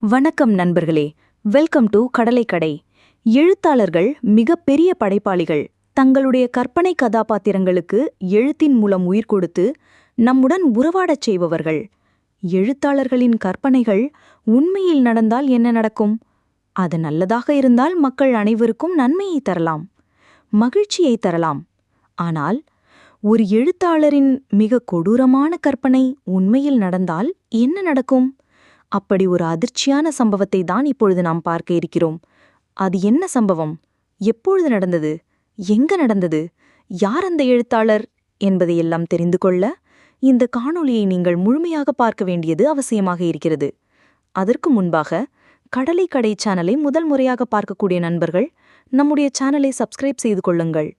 வணக்கம் நண்பர்களே. Welcome to கடலைக்கடை. எழுத்தாளர்கள் மிகப்பெரிய படைப்பாளிகள். தங்களுடைய கற்பனை கதாபாத்திரங்களுக்கு எழுத்தின் மூலம் உயிர் கொடுத்து நம்முடன் உறவாடச் செய்பவர்கள். எழுத்தாளர்களின் கற்பனைகள் உண்மையில் நடந்தால் என்ன நடக்கும்? அது நல்லதாக இருந்தால் மக்கள் அனைவருக்கும் நன்மையை தரலாம். மகிழ்ச்சியை தரலாம். ஆனால் ஒரு எழுத்தாளரின் மிக கொடூரமான கற்பனை உண்மையில் நடந்தால் என்ன நடக்கும்? அப்படி ஒரு அதிர்ச்சியான சம்பவத்தை தான் இப்பொழுது நாம் பார்க்க இருக்கிறோம். அது என்ன சம்பவம்? எப்பொழுது நடந்தது? எங்க நடந்தது? யார் அந்த எழுத்தாளர்? என்பதையெல்லாம் தெரிந்து கொள்ள இந்த காணொளியை நீங்கள் முழுமையாக பார்க்க வேண்டியது அவசியமாக இருக்கிறது. அதற்கு முன்பாக கடலை கடை சேனலை முதல் முறையாக பார்க்கக்கூடிய நண்பர்கள் நம்முடைய சேனலை சப்ஸ்கிரைப் செய்து கொள்ளுங்கள்.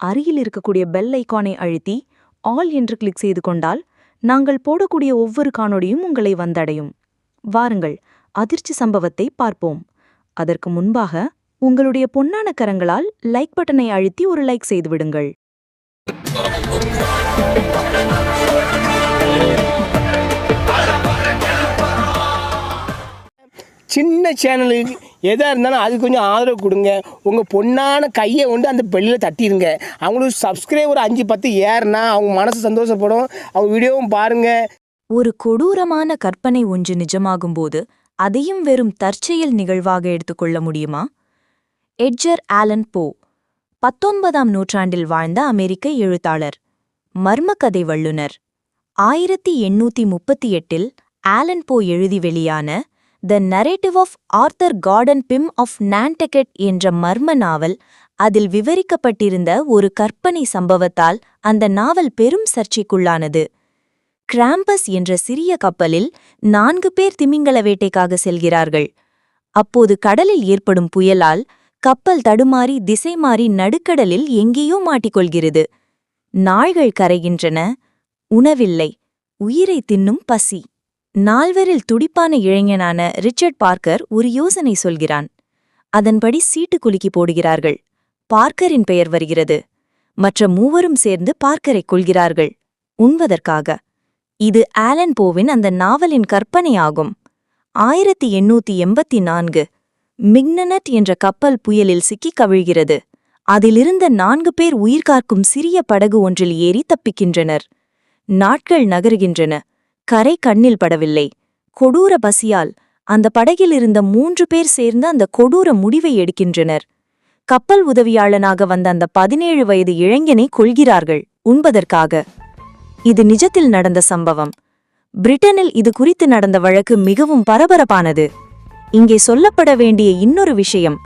அருகில் இருக்கக்கூடிய பெல் ஐகானை அழுத்தி ஆல் என்று கிளிக் செய்து கொண்டால் நாங்கள் போடக்கூடிய ஒவ்வொரு காணொளியும் உங்களை வந்தடையும். வாருங்கள் அதிர்ச்சி சம்பவத்தை பார்ப்போம். அதற்கு முன்பாக உங்களுடைய பொன்னான கரங்களால் லைக் பட்டனை அழுத்தி ஒரு லைக் செய்து விடுங்கள். சின்ன சேனலுக்கு எதாக இருந்தாலும் அது கொஞ்சம் ஆதரவு கொடுங்க. உங்கள் பொண்ணான கையை கொண்டு அந்த பெல்லில் தட்டிடுங்க அவங்களுக்கு சப்ஸ்கிரைபர் அஞ்சு பத்து ஏறுனா அவங்க மனசு சந்தோஷப்படும். அவங்க வீடியோவும் பாருங்கள் ஒரு கொடூரமான கற்பனை ஒன்று நிஜமாகும்போது அதையும் வெறும் தற்செயல் நிகழ்வாக எடுத்துக்கொள்ள முடியுமா? எட்ஜர் ஆலன் போ பத்தொன்பதாம் நூற்றாண்டில் வாழ்ந்த அமெரிக்க எழுத்தாளர் மர்மக்கதை வல்லுனர் ஆயிரத்தி எண்ணூத்தி முப்பத்தி எட்டில் ஆலன் போ எழுதி வெளியான the narrative of Arthur Gordon Pym of Nantucket என்ற மர்ம நாவல் அதில் விவரிக்கப்பட்டிருந்த ஒரு கற்பனை சம்பவத்தால் அந்த நாவல் பெரும் சர்ச்சைக்குள்ளானது. கிராம்பஸ் என்ற சிறிய கப்பலில் நான்கு பேர் திமிங்கல வேட்டைக்காக செல்கிறார்கள். அப்போது கடலில் ஏற்படும் புயலால் கப்பல் தடுமாறி திசை மாறி நடுக்கடலில் எங்கேயோ மாட்டிக்கொள்கிறது. நாள்கள் கரைகின்றன. உணவில்லை. உயிரை தின்னும் பசி. நால்வரில் துடிப்பான இளைஞனான ரிச்சர்ட் பார்க்கர் ஒரு யோசனை சொல்கிறான். அதன்படி சீட்டு குலுக்கி போடுகிறார்கள். பார்க்கரின் பெயர் வருகிறது. மற்ற மூவரும் சேர்ந்து பார்க்கரை கொள்கிறார்கள். உண்பதற்காக. இது ஆலன் போவின் அந்த நாவலின் கற்பனையாகும். ஆயிரத்தி எண்ணூத்தி எண்பத்தி நான்கு மிக்னனட் என்ற கப்பல் புயலில் சிக்கிக் கவிழ்கிறது. அதிலிருந்த நான்கு பேர் உயிர்காக்கும் சிறிய படகு ஒன்றில் ஏறி தப்பிக்கின்றனர். நாட்கள் நகருகின்றன. கரை கண்ணில் படவில்லை. கொடூர பசியால் அந்த படகில் இருந்த மூன்று பேர் சேர்ந்து அந்த கொடூர முடிவை எடுக்கின்றனர். கப்பல் உதவியாளனாக வந்த அந்த பதினேழு வயது இளைஞனை கொள்கிறார்கள் உண்பதற்காக. இது நிஜத்தில் நடந்த சம்பவம். பிரிட்டனில் இது குறித்து நடந்த வழக்கு மிகவும் பரபரப்பானது. இங்கே சொல்லப்பட வேண்டிய இன்னொரு விஷயம்.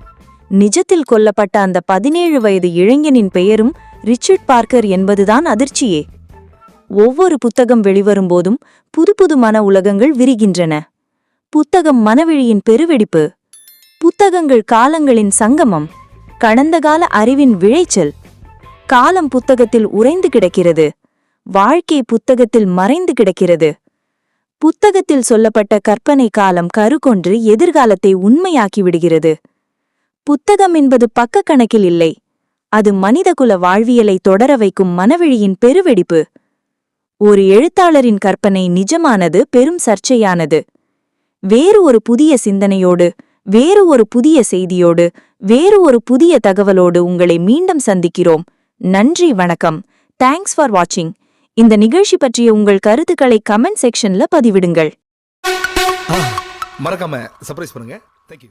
நிஜத்தில் கொல்லப்பட்ட அந்த பதினேழு வயது இளைஞனின் பெயரும் ரிச்சர்ட் பார்க்கர் என்பதுதான் அதிர்ச்சியே. ஒவ்வொரு புத்தகம் வெளிவரும்போதும் புது புது மன உலகங்கள் விரிகின்றன. புத்தகம் மனவிழியின் பெருவெடிப்பு. புத்தகங்கள் காலங்களின் சங்கமம். கடந்த கால அறிவின் விளைச்சல். காலம் புத்தகத்தில் உறைந்து கிடக்கிறது. வாழ்க்கை புத்தகத்தில் மறைந்து கிடக்கிறது. புத்தகத்தில் சொல்லப்பட்ட கற்பனை காலம் கருகொன்று எதிர்காலத்தை உண்மையாக்கி விடுகிறது. புத்தகம் என்பது பக்க கணக்கில் இல்லை. அது மனிதகுல வாழ்வியலை தொடர வைக்கும் மனவெளியின் பெருவெடிப்பு. ஒரு எழுத்தாளரின் கற்பனை நிஜமானது பெரும் சர்ச்சையானது. வேறு ஒரு புதிய சிந்தனையோடு வேறு ஒரு புதிய செய்தியோடு வேறு ஒரு புதிய தகவலோடு உங்களை மீண்டும் சந்திக்கிறோம். நன்றி வணக்கம். தேங்க்ஸ் ஃபார் வாட்சிங் இந்த நிகழ்ச்சி பற்றிய உங்கள் கருத்துக்களை கமெண்ட் செக்ஷன்ல பதிவிடுங்கள். மறக்காம சர்ப்ரைஸ் பண்ணுங்க. தேங்க்யூ